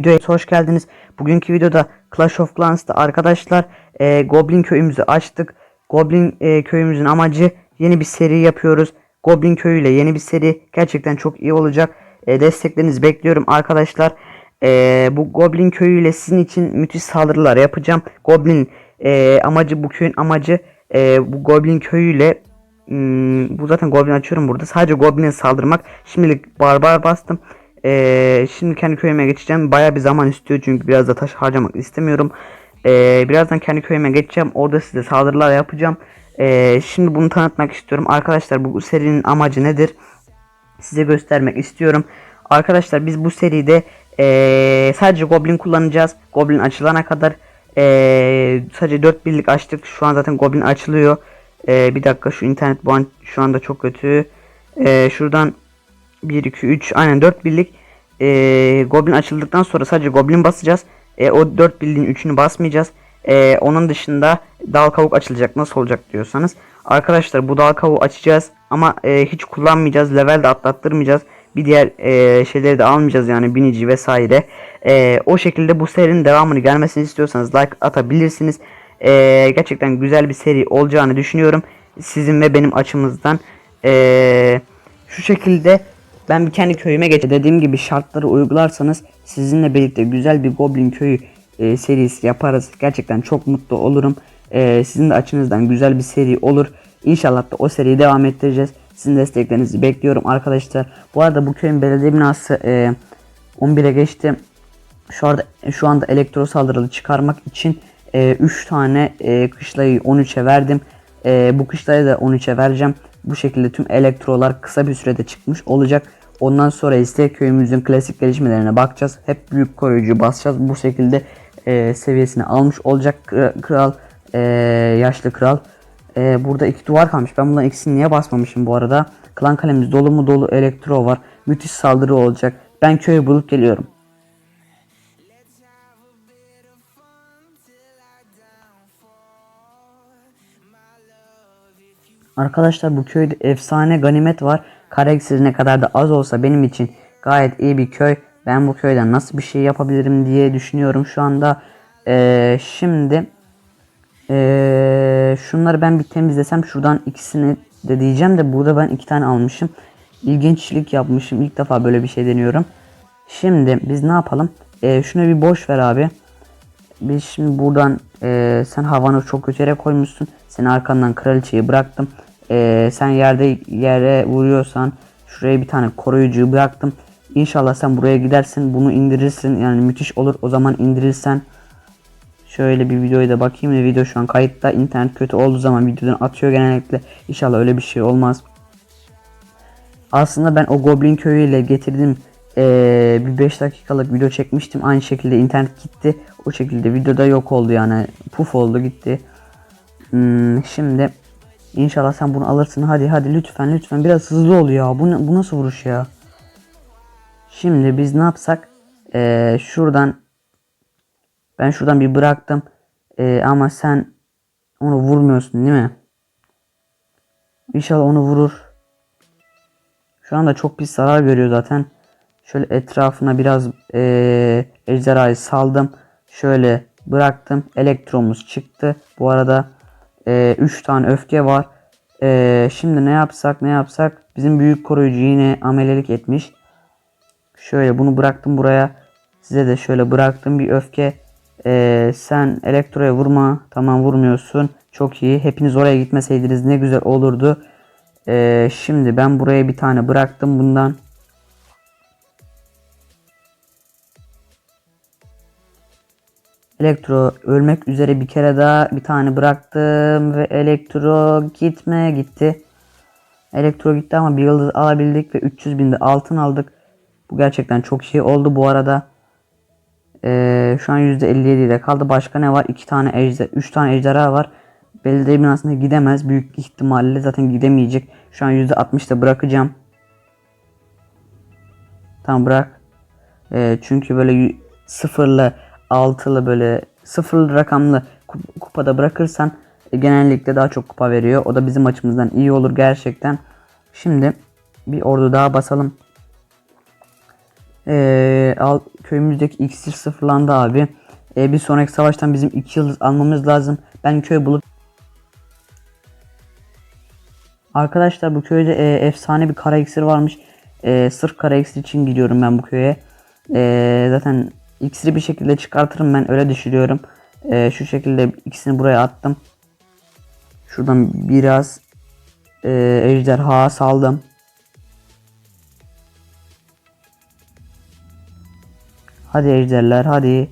Videoya hoş geldiniz. Bugünkü videoda Clash of Clans'ta arkadaşlar e, Goblin köyümüzü açtık. Goblin e, köyümüzün amacı yeni bir seri yapıyoruz. Goblin köyüyle yeni bir seri gerçekten çok iyi olacak. E, desteklerinizi bekliyorum arkadaşlar. E, bu Goblin köyüyle sizin için müthiş saldırılar yapacağım. Goblin e, amacı bu köyün amacı e, bu Goblin köyüyle Hmm, bu zaten Goblin açıyorum burada. Sadece Goblin'e saldırmak. Şimdilik barbar bastım. Ee, şimdi kendi köyüme geçeceğim. Baya bir zaman istiyor çünkü biraz da taş harcamak istemiyorum. Ee, birazdan kendi köyüme geçeceğim. Orada size saldırılar yapacağım. Ee, şimdi bunu tanıtmak istiyorum. Arkadaşlar bu serinin amacı nedir? Size göstermek istiyorum. Arkadaşlar biz bu seride ee, sadece Goblin kullanacağız. Goblin açılana kadar ee, sadece 4 birlik açtık. Şu an zaten Goblin açılıyor. Ee, bir dakika şu internet bu an şu anda çok kötü. Ee, şuradan 1 2 3 aynen 4 birlik ee, goblin açıldıktan sonra sadece goblin basacağız. Ee, o 4 birliğin 3'ünü basmayacağız. Ee, onun dışında dal kavuk açılacak. Nasıl olacak diyorsanız. Arkadaşlar bu dal kavuğu açacağız ama e, hiç kullanmayacağız. Level de atlattırmayacağız. Bir diğer e, şeyleri de almayacağız yani binici vesaire. E, o şekilde bu serinin devamını gelmesini istiyorsanız like atabilirsiniz. E, gerçekten güzel bir seri olacağını düşünüyorum. Sizin ve benim açımızdan. E, şu şekilde ben bir kendi köyüme geç. Dediğim gibi şartları uygularsanız sizinle birlikte güzel bir Goblin köyü e, serisi yaparız. Gerçekten çok mutlu olurum. E, sizin de açınızdan güzel bir seri olur. İnşallah da o seriyi devam ettireceğiz. Sizin desteklerinizi bekliyorum arkadaşlar. Bu arada bu köyün belediye binası e, 11'e geçti. Şu anda şu anda elektro saldırılı çıkarmak için 3 tane e, kışlayı 13'e verdim. E, bu kışlayı da 13'e vereceğim. Bu şekilde tüm elektrolar kısa bir sürede çıkmış olacak. Ondan sonra ise köyümüzün klasik gelişmelerine bakacağız. Hep büyük koruyucu basacağız. Bu şekilde e, seviyesini almış olacak kra- kral, e, yaşlı kral. E, burada iki duvar kalmış. Ben bunların ikisini niye basmamışım bu arada? Klan kalemiz dolu mu dolu elektro var. Müthiş saldırı olacak. Ben köyü bulup geliyorum. Arkadaşlar bu köyde efsane ganimet var. Kara iksiri ne kadar da az olsa benim için gayet iyi bir köy. Ben bu köyden nasıl bir şey yapabilirim diye düşünüyorum şu anda. Ee, şimdi ee, şunları ben bir temizlesem şuradan ikisini de diyeceğim de burada ben iki tane almışım. İlginçlik yapmışım. İlk defa böyle bir şey deniyorum. Şimdi biz ne yapalım? Ee, şunu bir boş ver abi. Biz şimdi buradan e, sen havanı çok kötü yere koymuşsun. Senin arkandan kraliçeyi bıraktım. E, sen yerde yere vuruyorsan şuraya bir tane koruyucuyu bıraktım. İnşallah sen buraya gidersin. Bunu indirirsin. Yani müthiş olur. O zaman indirirsen şöyle bir videoya da bakayım. Ve video şu an kayıtta. İnternet kötü olduğu zaman videodan atıyor genellikle. İnşallah öyle bir şey olmaz. Aslında ben o Goblin köyüyle getirdim. Ee, bir 5 dakikalık video çekmiştim. Aynı şekilde internet gitti. O şekilde videoda yok oldu yani. Puf oldu gitti. Hmm, şimdi inşallah sen bunu alırsın. Hadi hadi lütfen lütfen biraz hızlı ol ya. Bu, bu nasıl vuruş ya? Şimdi biz ne yapsak? Ee, şuradan ben şuradan bir bıraktım. Ee, ama sen onu vurmuyorsun değil mi? İnşallah onu vurur. Şu anda çok pis zarar görüyor zaten. Şöyle etrafına biraz eee ejderhayı saldım. Şöyle bıraktım. Elektromuz çıktı. Bu arada 3 tane öfke var. Eee, şimdi ne yapsak ne yapsak. Bizim büyük koruyucu yine amelelik etmiş. Şöyle bunu bıraktım buraya. Size de şöyle bıraktım bir öfke. Eee, sen elektroya vurma. Tamam vurmuyorsun. Çok iyi. Hepiniz oraya gitmeseydiniz ne güzel olurdu. Eee, şimdi ben buraya bir tane bıraktım bundan. Elektro ölmek üzere bir kere daha bir tane bıraktım ve elektro gitme gitti. Elektro gitti ama bir yıldız alabildik ve 300 binde altın aldık. Bu gerçekten çok iyi oldu bu arada. Ee, şu an %57 ile kaldı. Başka ne var? 2 tane ejder, 3 tane ejderha var. Belediye binasına gidemez. Büyük ihtimalle zaten gidemeyecek. Şu an %60'da bırakacağım. Tamam bırak. Ee, çünkü böyle sıfırlı, altılı böyle sıfırlı rakamlı kup- kupada bırakırsan e, genellikle daha çok kupa veriyor. O da bizim açımızdan iyi olur gerçekten. Şimdi bir ordu daha basalım. Ee, al, köyümüzdeki iksir sıfırlandı abi. Ee, bir sonraki savaştan bizim 2 yıldız almamız lazım. Ben köy bulup Arkadaşlar bu köyde e, efsane bir kara iksir varmış. E, sırf kara iksir için gidiyorum ben bu köye. E, zaten iksiri bir şekilde çıkartırım ben öyle düşünüyorum. E, şu şekilde ikisini buraya attım. Şuradan biraz e, ejderha saldım. Hadi ejderler hadi.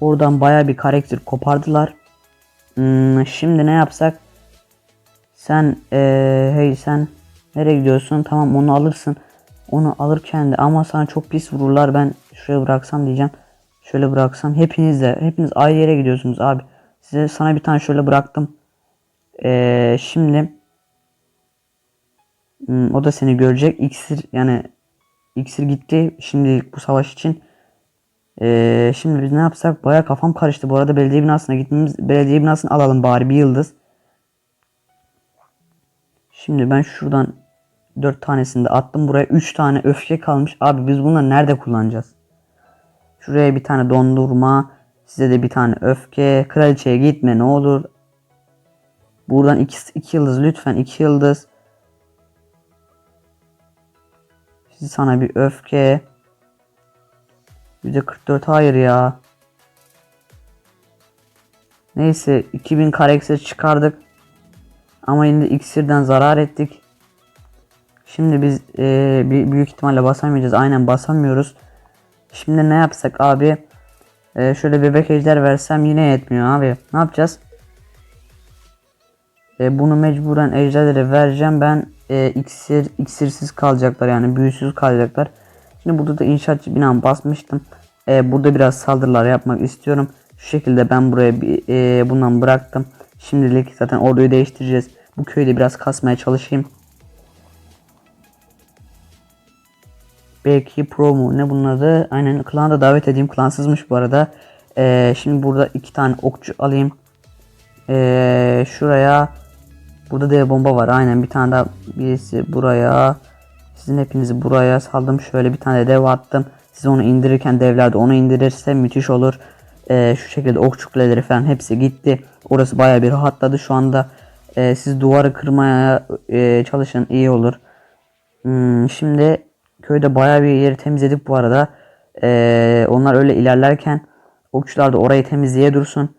Oradan baya bir karakter kopardılar. Hmm, şimdi ne yapsak? Sen ee, hey sen nereye gidiyorsun? Tamam onu alırsın. Onu alırken de ama sana çok pis vururlar. Ben şuraya bıraksam diyeceğim. Şöyle bıraksam hepiniz de hepiniz ayrı yere gidiyorsunuz abi. Size sana bir tane şöyle bıraktım. Ee, şimdi hmm, o da seni görecek. İksir yani iksir gitti. Şimdi bu savaş için. Ee, şimdi biz ne yapsak? Baya kafam karıştı. Bu arada belediye binasına gitmemiz belediye binasını alalım bari bir yıldız. Şimdi ben şuradan 4 tanesini de attım. Buraya 3 tane öfke kalmış. Abi biz bunları nerede kullanacağız? Şuraya bir tane dondurma. Size de bir tane öfke. Kraliçeye gitme ne olur. Buradan 2 2 yıldız lütfen 2 yıldız. Sana bir öfke. %44 hayır ya. Neyse 2000 karakter çıkardık. Ama yine de iksirden zarar ettik. Şimdi biz e, büyük ihtimalle basamayacağız. Aynen basamıyoruz. Şimdi ne yapsak abi? E, şöyle bebek ejder versem yine yetmiyor abi. Ne yapacağız? E, bunu mecburen ejderlere vereceğim. Ben e, iksir iksirsiz kalacaklar yani büyüsüz kalacaklar. Şimdi burada da inşaatçı binam basmıştım. E, burada biraz saldırılar yapmak istiyorum. Şu şekilde ben buraya e, bundan bıraktım. Şimdilik zaten orduyu değiştireceğiz. Bu köyde biraz kasmaya çalışayım. Belki pro mu ne bunun adı? Aynen klana da davet edeyim. Klansızmış bu arada. E, şimdi burada iki tane okçu alayım. E, şuraya burada dev bomba var. Aynen bir tane daha birisi buraya. Sizin hepinizi buraya saldım. Şöyle bir tane dev attım. Siz onu indirirken devler de onu indirirse müthiş olur. Ee, şu şekilde okçu kuleleri falan hepsi gitti. Orası baya bir rahatladı şu anda. Ee, siz duvarı kırmaya e, çalışın iyi olur. Hmm, şimdi köyde baya bir yeri temizledik bu arada. Ee, onlar öyle ilerlerken okçular da orayı temizleye dursun.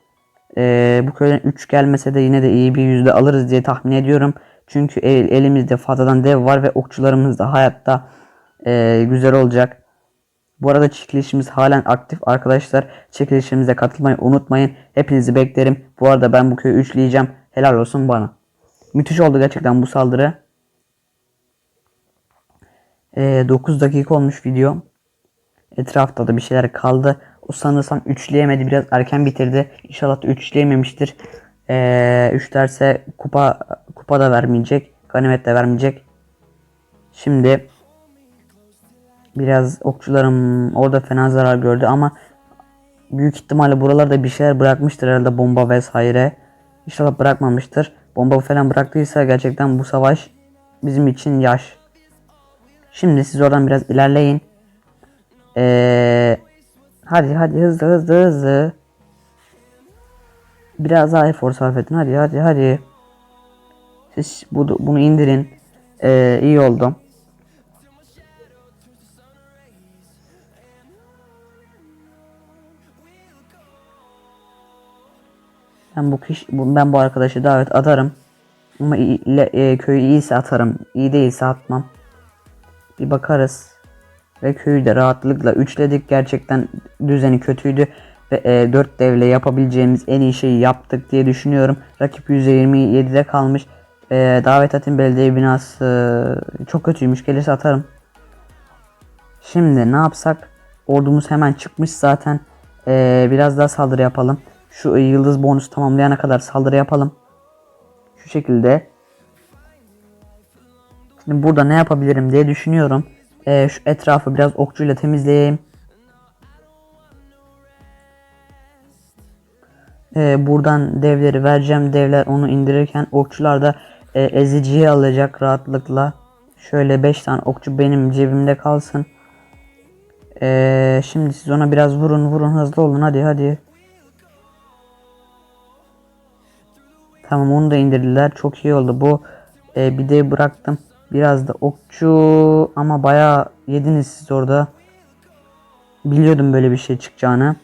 Ee, bu köyden 3 gelmese de yine de iyi bir yüzde alırız diye tahmin ediyorum. Çünkü el, elimizde fazladan dev var ve okçularımız da hayatta e, güzel olacak. Bu arada çekilişimiz halen aktif arkadaşlar. Çekilişimize katılmayı unutmayın. Hepinizi beklerim. Bu arada ben bu köyü üçleyeceğim. Helal olsun bana. Müthiş oldu gerçekten bu saldırı. E, 9 dakika olmuş video. Etrafta da bir şeyler kaldı. O sanırsam üçleyemedi. Biraz erken bitirdi. İnşallah da üçleyememiştir. Ee, üç derse kupa kupa da vermeyecek. Ganimet de vermeyecek. Şimdi biraz okçularım orada fena zarar gördü ama büyük ihtimalle buralarda bir şeyler bırakmıştır herhalde bomba vesaire. İnşallah bırakmamıştır. Bomba falan bıraktıysa gerçekten bu savaş bizim için yaş. Şimdi siz oradan biraz ilerleyin. Ee, hadi hadi hızlı hızlı hızlı. Biraz daha efor sarf edin. Hadi hadi hadi. Siz bu, bunu indirin. Ee, iyi oldu. Ben bu kişi, ben bu arkadaşı davet atarım. Ama iyi, e, köyü iyiyse atarım. İyi değilse atmam. Bir bakarız. Ve köyü de rahatlıkla üçledik. Gerçekten düzeni kötüydü. Ve e, 4 devle yapabileceğimiz en iyi şeyi yaptık diye düşünüyorum. Rakip %27'de kalmış. E, davet atın belediye binası e, çok kötüymüş. Gelirse atarım. Şimdi ne yapsak? Ordumuz hemen çıkmış zaten. E, biraz daha saldırı yapalım. Şu yıldız bonus tamamlayana kadar saldırı yapalım. Şu şekilde. Şimdi burada ne yapabilirim diye düşünüyorum. Ee, şu etrafı biraz okçuyla temizleyeyim. E, buradan devleri vereceğim. Devler onu indirirken okçular da e, eziciyi alacak rahatlıkla. Şöyle 5 tane okçu benim cebimde kalsın. E, şimdi siz ona biraz vurun vurun hızlı olun hadi hadi. Tamam onu da indirdiler. Çok iyi oldu. Bu e, bir de bıraktım. Biraz da okçu ama bayağı yediniz siz orada. Biliyordum böyle bir şey çıkacağını.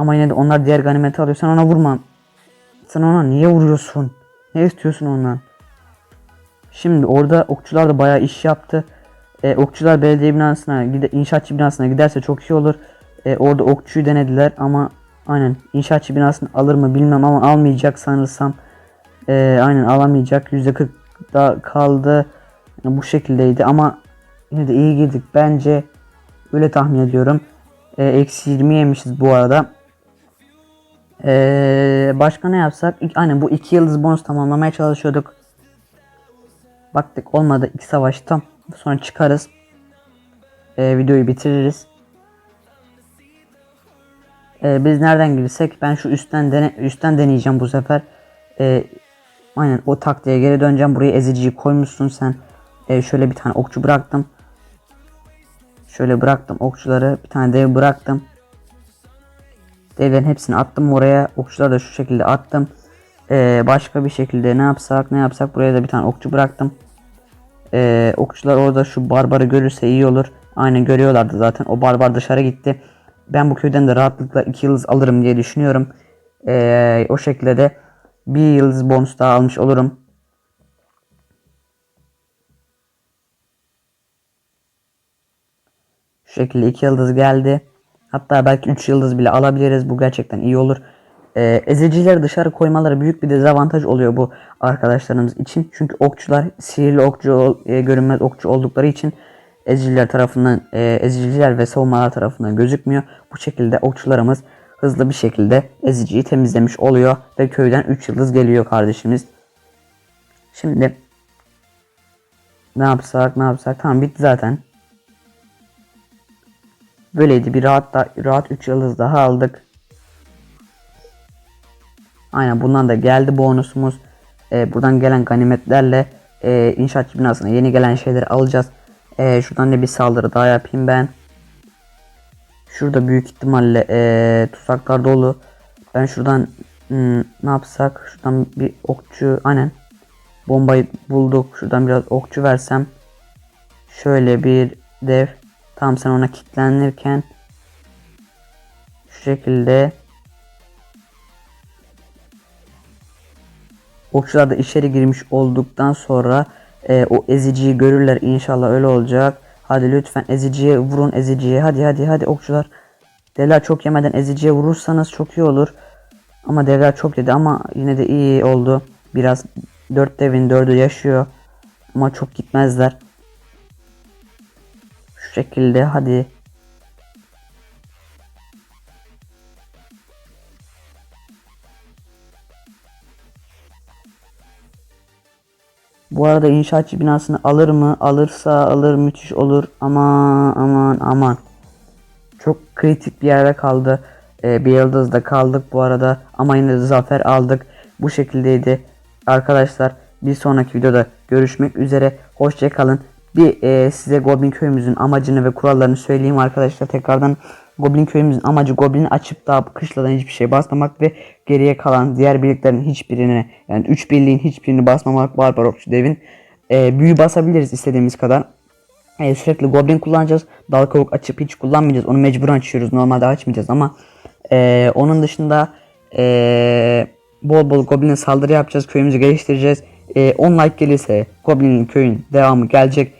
Ama yine de onlar diğer ganimeti alıyor. Sen ona vurma. Sen ona niye vuruyorsun? Ne istiyorsun ondan? Şimdi orada okçular da bayağı iş yaptı. E, okçular belediye binasına, gide, inşaatçı binasına giderse çok iyi olur. E, orada okçuyu denediler ama aynen inşaatçı binasını alır mı bilmem ama almayacak sanırsam. E, aynen alamayacak. %40 da kaldı. Yani bu şekildeydi ama yine de iyi girdik. Bence öyle tahmin ediyorum. E, Eksi 20 yemişiz bu arada. Ee, başka ne yapsak? İlk, aynen bu iki yıldız bonus tamamlamaya çalışıyorduk. Baktık olmadı iki savaşta. Sonra çıkarız. Ee, videoyu bitiririz. Ee, biz nereden girsek? Ben şu üstten dene üstten deneyeceğim bu sefer. Ee, aynen o taktiğe geri döneceğim. Buraya eziciyi koymuşsun sen. Ee, şöyle bir tane okçu bıraktım. Şöyle bıraktım okçuları. Bir tane dev bıraktım. Devlerin hepsini attım oraya. Okçuları da şu şekilde attım. Ee, başka bir şekilde ne yapsak ne yapsak buraya da bir tane okçu bıraktım. Ee, okçular orada şu barbarı görürse iyi olur. Aynen görüyorlardı zaten. O barbar dışarı gitti. Ben bu köyden de rahatlıkla 2 yıldız alırım diye düşünüyorum. Ee, o şekilde de bir yıldız bonus daha almış olurum. Şu şekilde 2 yıldız geldi. Hatta belki 3 yıldız bile alabiliriz. Bu gerçekten iyi olur. Ee, ezicileri dışarı koymaları büyük bir dezavantaj oluyor bu arkadaşlarımız için. Çünkü okçular sihirli okçu, e, görünmez okçu oldukları için eziciler tarafından, e, eziciler ve savunmalar tarafından gözükmüyor. Bu şekilde okçularımız hızlı bir şekilde eziciyi temizlemiş oluyor ve köyden 3 yıldız geliyor kardeşimiz. Şimdi ne yapsak ne yapsak tamam bitti zaten. Böyleydi bir rahat da rahat 3 yıldız daha aldık. Aynen bundan da geldi bonusumuz. Ee, buradan gelen ganimetlerle e, inşaatçı binasına yeni gelen şeyleri alacağız. Ee, şuradan da bir saldırı daha yapayım ben. Şurada büyük ihtimalle e, tuzaklar dolu. Ben şuradan hmm, ne yapsak? Şuradan bir okçu aynen. Bombayı bulduk. Şuradan biraz okçu versem. Şöyle bir dev. Tam sen ona kilitlenirken şu şekilde okçular da içeri girmiş olduktan sonra e, o eziciyi görürler inşallah öyle olacak. Hadi lütfen eziciye vurun eziciye hadi hadi hadi okçular. Devler çok yemeden eziciye vurursanız çok iyi olur. Ama devler çok yedi ama yine de iyi oldu. Biraz 4 devin 4'ü yaşıyor. Ama çok gitmezler. Şu şekilde hadi. Bu arada inşaatçı binasını alır mı? Alırsa alır müthiş olur. Aman aman aman. Çok kritik bir yerde kaldı. Ee, bir yıldızda kaldık bu arada. Ama yine de zafer aldık. Bu şekildeydi. Arkadaşlar bir sonraki videoda görüşmek üzere. Hoşçakalın. Bir e, size Goblin köyümüzün amacını ve kurallarını söyleyeyim arkadaşlar. Tekrardan Goblin köyümüzün amacı Goblin'i açıp daha kışladan hiçbir şey basmamak ve geriye kalan diğer birliklerin hiçbirine yani 3 birliğin hiçbirini basmamak Barbar Okçu Devin. E, büyü basabiliriz istediğimiz kadar. E, sürekli Goblin kullanacağız. Dal kavuk açıp hiç kullanmayacağız. Onu mecburen açıyoruz. Normalde açmayacağız ama e, onun dışında e, bol bol Goblin'e saldırı yapacağız. Köyümüzü geliştireceğiz. E, 10 like gelirse Goblin'in köyün devamı gelecek.